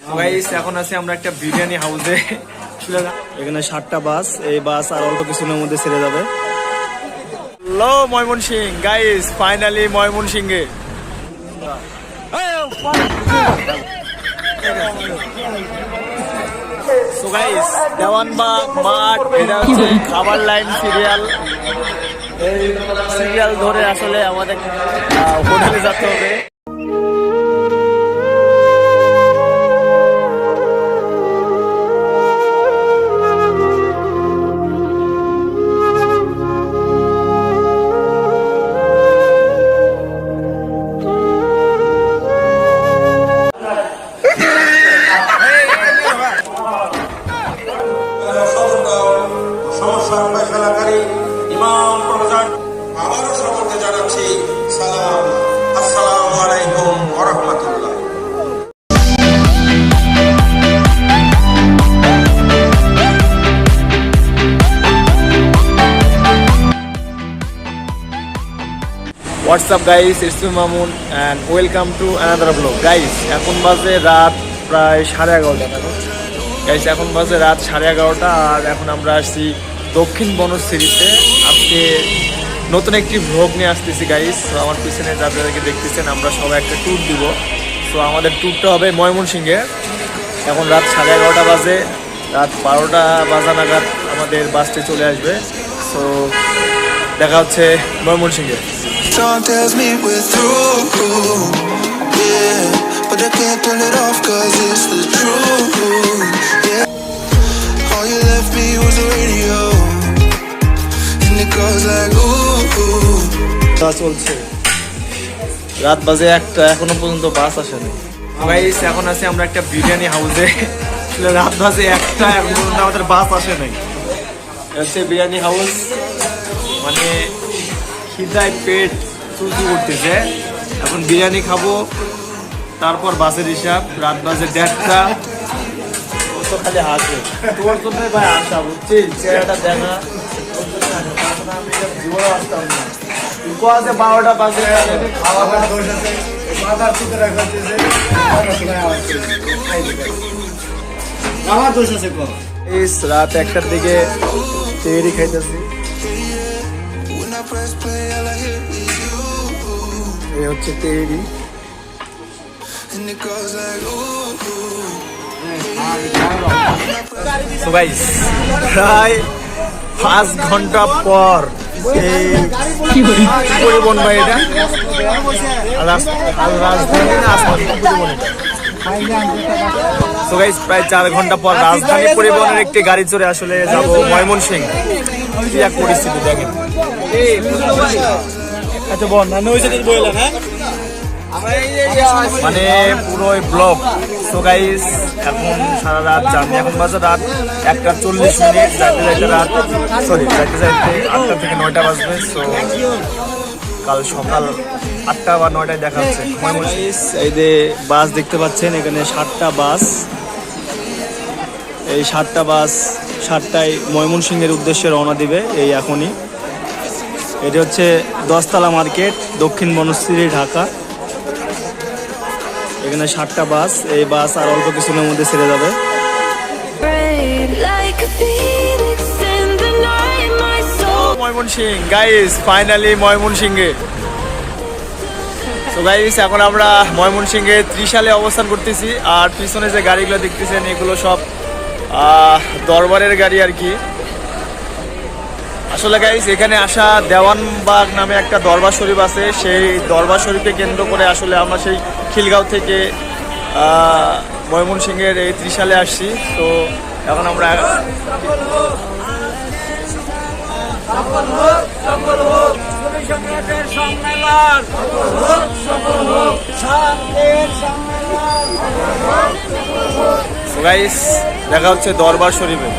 Guys এখন আছি আমরা একটা বিরিয়ানি হাউসে এখানে ষাটটা বাস এই বাস আর অল্প কিছুদিনের মধ্যে ছেড়ে যাবে। Hello Mymensingh guys finally so guys Dewanbag মাঠ এটা হচ্ছে খাবার লাইন সিরিয়াল এই সিরিয়াল ধরে আসলে আমাদের হোটেলে যেতে হবে। ইমাম আবারও জানাচ্ছি সালাম। আলাইকুম WhatsApp guys it's me Mamun and welcome to another blog guys এখন বাজে রাত প্রায় সাড়ে এগারোটা। গাইস এখন বাজে রাত সাড়ে এগারোটা, আর এখন আমরা আসছি দক্ষিণ বনশ্রীতে আজকে নতুন একটি ভ্লগ নিয়ে আসতেছি গাইস আমার পিছনে যাদেরকে দেখতেছেন, আমরা সবাই একটা ট্যুর দিব। তো আমাদের ট্যুরটা হবে ময়মনসিংহে। এখন রাত সাড়ে এগারোটা বাজে, রাত বারোটা বাজা নাগাদ আমাদের বাসটি চলে আসবে। সো দেখা হচ্ছে ময়মনসিংহে। Yeah. All you left me was the radio. তা চলছে। রাত বাজে একটা এখনও পর্যন্ত বাস আসেনি। গাইস এখন আছে আমরা একটা বিরিয়ানি হাউসে। রাত বাজে একটা এখন পর্যন্ত আমাদের বাস আসে নাই। হচ্ছে বিরিয়ানি হাউস। মানে খিদায় পেট চুচু করতেছে। এখন বিরিয়ানি খাব তারপর বাসের হিসাব রাত বাজে দেড়টা। ও তো খালি হাসবে। তোমার জন্য ভাই আসা বুঝছিস? চেহারাটা দেখা জীবনে আসতাম না বাজে বারোটা বাজে খাওয়া দাওয়া দোষ আছে মাথার চুতে রাখা আমার দোষ আছে কম ইস রাত একটার দিকে তৈরি খাইতেছি When I press play, all I hear is you. এই হচ্ছে তৈরি And it goes like, ooh, ooh. তো গাইস প্রায় পাঁচ ঘণ্টা পর এই পরিবহন এটা। রাজধানী প্রায় চার ঘণ্টা পর রাজধানী পরিবহনের একটি গাড়ি চড়ে আসলে যাব ময়মনসিং কি এক পরিস্থিতি দেখেন। আচ্ছা বইলা হ্যাঁ? মানে পুরো ব্লক। তো গাইস এখন সারা রাত জার্নি, এখন বাজে রাত একটা চল্লিশ মিনিট, যাইতে যাইতে রাত সরি যাইতে যাইতে আটটা থেকে নয়টা বাজবে সো কাল সকাল আটটা বা নয়টায় দেখা হচ্ছে। এই যে বাস দেখতে পাচ্ছেন, এখানে ষাটটা বাস। এই ষাটটা বাস ষাটটায় ময়মনসিংহের উদ্দেশ্যে রওনা দিবে, এই এখনই। এটি হচ্ছে দশতলা মার্কেট, দক্ষিণ বনশ্রী, ঢাকা। এখানে ষাটটা বাস এই বাস আর অল্প কিছুদিনের মধ্যে ছেড়ে যাবে. ময়মনসিং গাইস ফাইনালি ময়মনসিংহে তো গাইস এখন আমরা ময়মনসিংহে ত্রিশালে অবস্থান করতেছি আর পিছনে যে গাড়িগুলো দেখতেছেন এগুলো সব আহ, দরবারের গাড়ি আর কি। আসলে গাইস এখানে আসা দেওয়ানবাগ নামে একটা দরবার শরীফ আছে। সেই দরবার শরীফকে কেন্দ্র করে আসলে আমরা সেই খিলগাঁও থেকে ময়মনসিংহের এই ত্রিশালে আসছি। তো এখন আমরা গাইস দেখা হচ্ছে দরবার শরীফে।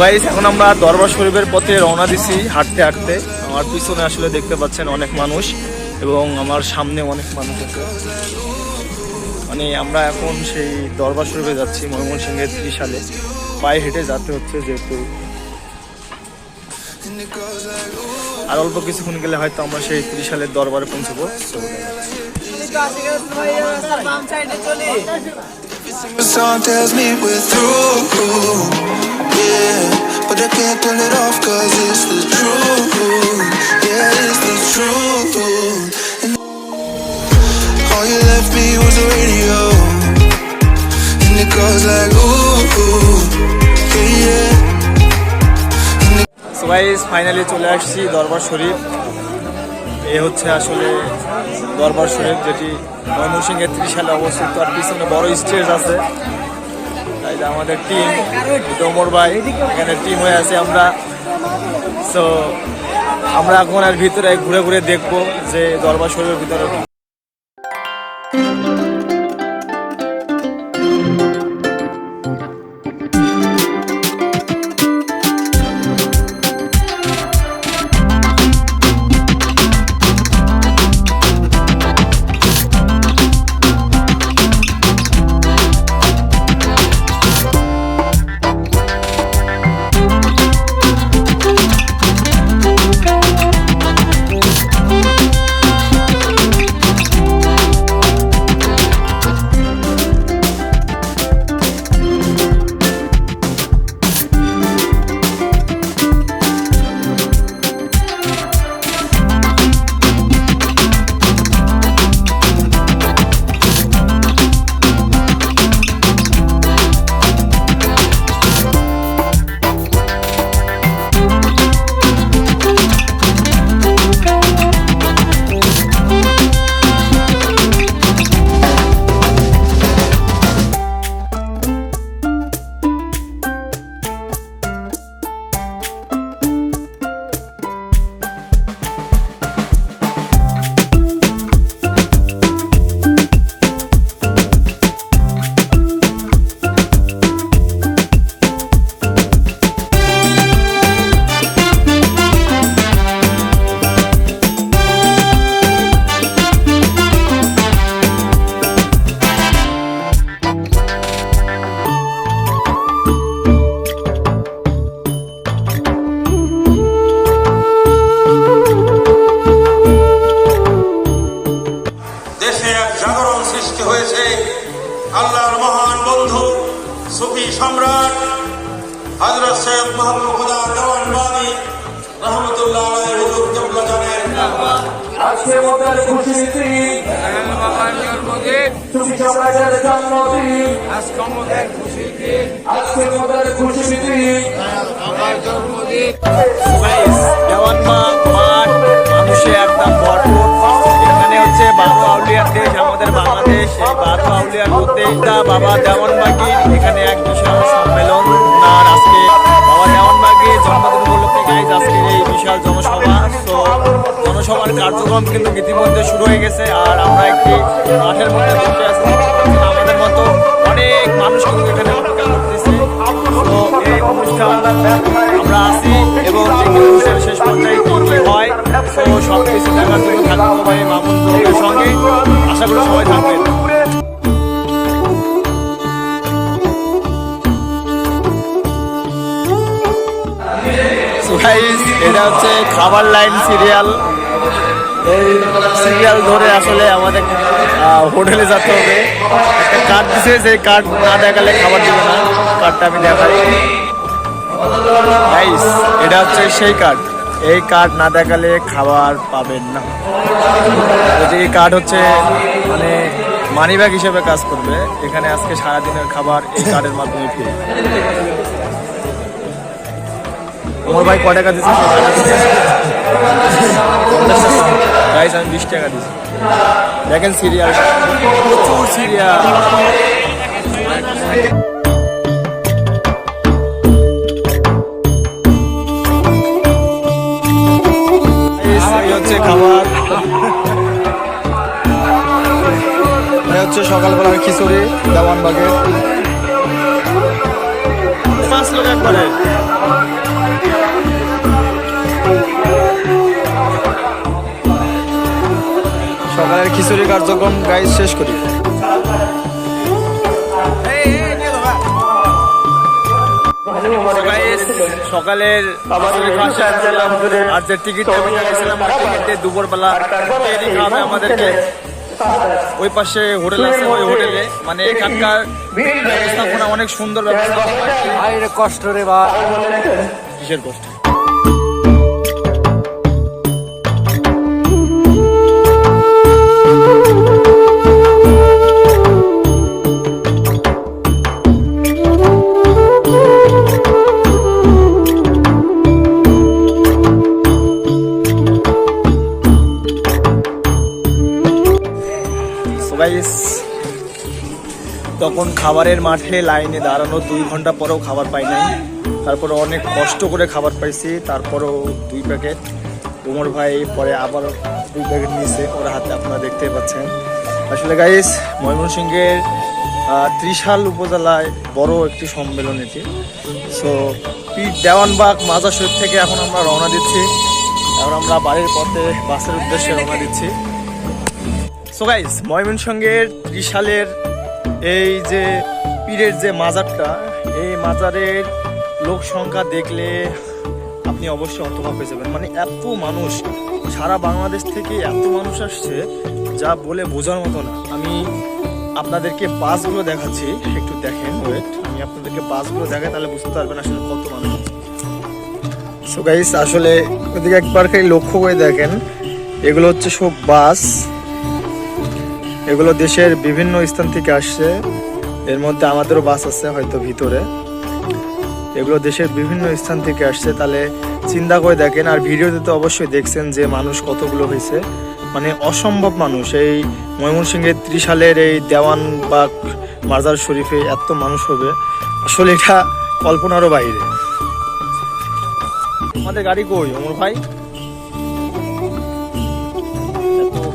গাইস এখন আমরা দরবার শরীফের পথে রওনা দিছি হাঁটতে হাঁটতে। আমার পিছনে আসলে দেখতে পাচ্ছেন অনেক মানুষ এবং আমার সামনে অনেক মানুষ আছে। মানে আমরা এখন সেই দরবার শরীফে যাচ্ছি ময়মনসিংহের ত্রিশালে। পায়ে হেঁটে যাতে হচ্ছে যেহেতু। আর অল্প কিছুক্ষণ গেলে হয়তো আমরা সেই ত্রিশালের দরবারে পৌঁছবো। Cause like ooh, ooh. So finally চলে আসছি দরবার শরীফ। এ হচ্ছে আসলে দরবার শরীফ, যেটি ময়মনসিংহের ত্রিশালে অবস্থিত। আর পিছনে বড় স্টেজ আছে। তাই আমাদের টিম ডোমর ভাই, এখানে টিম হয়ে আছে আমরা। সো আমরা এখন আর ভিতরে ঘুরে ঘুরে দেখব যে দরবার শরীফের ভিতরে সুফি সম্রাট হজরত সৈয়দ মাহবুব খুদা দেওয়ানবাদী রহমতুল্লাহ আলাই হুজুর কেবলা জানেন? আজকে মোদের খুশিতে তুমি সমাজের জন্মদিন। আজকে মোদের খুশিতে গাইস দেওয়ানমা মাঠ মানুষে একদম ভরপুর। এখানে হচ্ছে আমাদের এখানে এক বিশাল সম্মেলন। আর আজকে বাবা দেওয়ানবাগির জন্মদিন উপলক্ষে গাইজ এই বিশাল জনসভা। জনসভার কার্যক্রম কিন্তু ইতিমধ্যে শুরু হয়ে গেছে, আর আমরা একটি মাঠের মধ্যে বসে আছি। আমাদের মতো অনেক মানুষ কিন্তু এখানে অপেক্ষা খাবার লাইন সিরিয়াল এই সিরিয়াল ধরে আসলে আমাদের হোটেলে যেতে হবে। একটা কার্ড দিছে, সেই কার্ড না দেখালে খাবার দিবে না। কার্ডটা আমি দেখাই। এটা হচ্ছে সেই কার্ড এই কার্ড না দেখালে খাবার পাবেন না। এই কার্ড হচ্ছে মানে মানি ব্যাগ হিসেবে কাজ করবে। এখানে আজকে সারাদিনের খাবার এই কার্ডের মাধ্যমে আমার ভাই ক টাকা দিচ্ছে গাইস আমি বিশ টাকা দিচ্ছি দেখেন সিরিয়াল প্রচুর সিরিয়াল হচ্ছে খাবার। হচ্ছে সকালবেলার খিচুড়ি দেওয়ানবাগের পাঁচ লোক একবারে। খিচুড়ি কার্যক্রম গাইজ শেষ করি। সকালের আর যে টিকিট দুপুরবেলা খাবে আমাদেরকে ওই পাশে হোটেল আছে ওই হোটেলে মানে এখানকার ব্যবস্থাপনা অনেক সুন্দর ব্যবস্থা। কষ্ট রে বা কিসের কষ্ট? Guys, তখন খাবারের মাঠে লাইনে দাঁড়ানো দুই ঘণ্টা পরেও খাবার পাই নাই। তারপরে অনেক কষ্ট করে খাবার পাইছি তারপরেও দুই প্যাকেট। উমর ভাই পরে আবার দুই প্যাকেট নিয়েছে ওর হাতে আপনারা দেখতে পাচ্ছেন। আসলে গাইস ময়মনসিংহের ত্রিশাল উপজেলায় বড় একটি সম্মেলন এটি। সো পীর দেওয়ানবাগ মাজার শরীফ থেকে এখন আমরা রওনা দিচ্ছি। এখন আমরা বাড়ির পথে বাসের উদ্দেশ্যে রওনা দিচ্ছি। সো ময়মনসিংহের ত্রিশালের এই যে পীরের যে মাজারটা, এই মাজারের লোক সংখ্যা দেখলে আপনি অবশ্যই অন্তমা পেয়ে যাবেন। মানে এত মানুষ, সারা বাংলাদেশ থেকে এত মানুষ আসছে, যা বলে বোঝার মতো না। আমি আপনাদেরকে বাসগুলো দেখাচ্ছি, একটু দেখেন ওয়েট আমি আপনাদেরকে বাসগুলো দেখাই, তাহলে বুঝতে পারবেন আসলে কত মানুষ। সো গাইস আসলে ওদিকে একবার খালি লক্ষ্য করে দেখেন, এগুলো হচ্ছে সব বাস। এগুলো দেশের বিভিন্ন স্থান থেকে আসছে। এর মধ্যে আমাদেরও বাস আছে হয়তো ভিতরে। এগুলো দেশের বিভিন্ন স্থান থেকে আসছে। তাহলে চিন্তা করে দেখেন, আর ভিডিওতে তো অবশ্যই দেখছেন যে মানুষ কতগুলো হয়েছে। মানে অসম্ভব মানুষ। এই ময়মনসিংহের ত্রিশালের এই দেওয়ান বা মাজার শরীফে এত মানুষ হবে। আসলে এটা কল্পনারও বাইরে। আমাদের গাড়ি কই, অমর ভাই?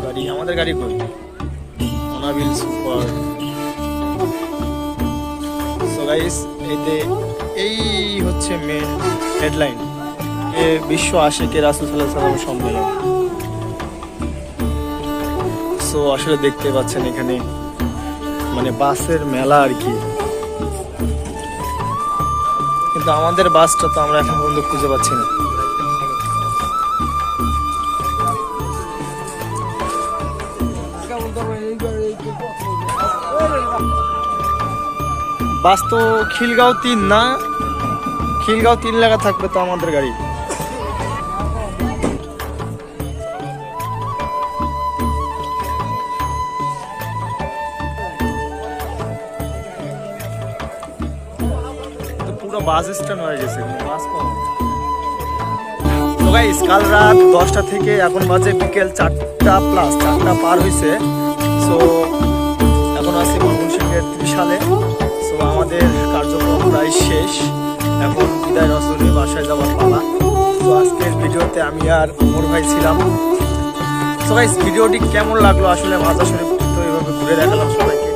গাড়ি, আমাদের গাড়ি কই? অনাবিল সুপার সো গাইস এতে এই হচ্ছে মেন হেডলাইন এ বিশ্ব আশিকে রাসুল সাল্লাহ সাল্লাম সম্মেলন। সো আসলে দেখতে পাচ্ছেন এখানে মানে বাসের মেলা আর কি। কিন্তু আমাদের বাসটা তো আমরা এখন পর্যন্ত খুঁজে পাচ্ছি না। বাস তো খিলগাঁও তিন না। খিলগাঁও তিন লেখা থাকবে তো আমাদের গাড়ি। পুরো বাস স্ট্যান্ড হয়ে গেছে। বাস কাল রাত দশটা থেকে এখন বাজে বিকেল চারটা প্লাস চারটা পার হয়েছে সো শেষ। এখন বিদায় রজনী বাসায় যাওয়ার পালা। তো আজকের ভিডিওতে আমি আর অমর ভাই ছিলাম। সবাই ভিডিওটি কেমন লাগল? আসলে মাথা শরীফ তো এভাবে ঘুরে দেখালাম সবাইকে।